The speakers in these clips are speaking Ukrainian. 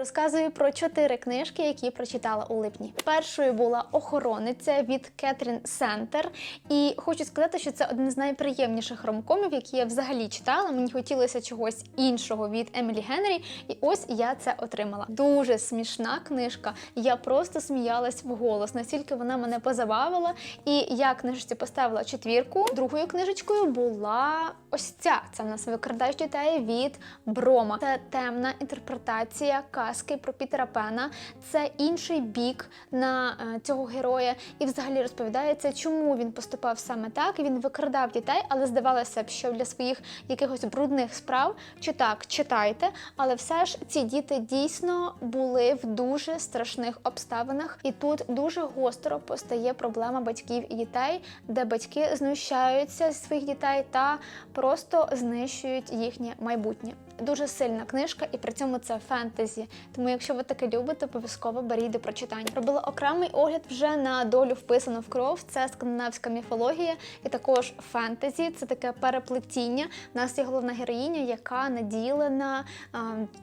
Розказую про чотири книжки, які прочитала у липні. Першою була охорониця від Кетрін Сентер. І хочу сказати, що це один з найприємніших ромкомів, які я взагалі читала. Мені хотілося чогось іншого від Емілі Генрі, і ось я це отримала. Дуже смішна книжка. Я просто сміялась вголос, настільки вона мене позабавила. І я книжці поставила четвірку. Другою книжечкою була ось ця. Це в нас викрадач дітей від Брома. Це темна інтерпретація казки про Пітера Пена. Це інший бік на е, цього героя, і взагалі розповідається, чому він поступав саме так. Він викрадав дітей, але здавалося б, що для своїх якихось брудних справ чи так читайте, але все ж ці діти дійсно були в дуже страшних обставинах, і тут дуже гостро постає проблема батьків і дітей, де батьки знущаються з своїх дітей та просто знищують їхнє майбутнє. Дуже сильна книжка, і при цьому це фентезі. Тому, якщо ви таке любите, обов'язково беріть до прочитання. Робила окремий огляд вже на долю вписано в кров. Це скандинавська міфологія, і також фентезі. Це таке переплетіння. У нас є головна героїня, яка наділена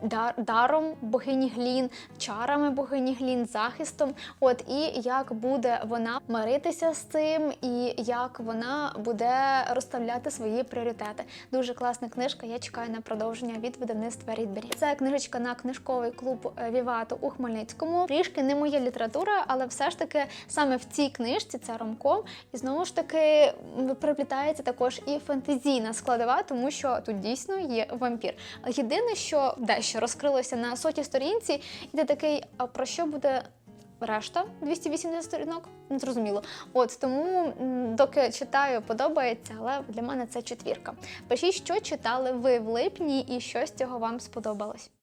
дар, даром богині Глін, чарами богині Глін, захистом. От і як буде вона миритися з цим, і як вона буде розставляти свої пріоритети. Дуже класна книжка. Я чекаю на продовження від видавництва Рідбері. Це книжечка на книжковий клуб е, Вівату у Хмельницькому. Трішки не моя література, але все ж таки саме в цій книжці це ромком. І знову ж таки приплітається також і фентезійна складова, тому що тут дійсно є вампір. Єдине, що дещо розкрилося на сотій сторінці, і ти такий, а про що буде решта 280 сторінок? Не зрозуміло. От тому, доки читаю, подобається, але для мене це четвірка. Пишіть, що читали ви в липні і що з цього вам сподобалось.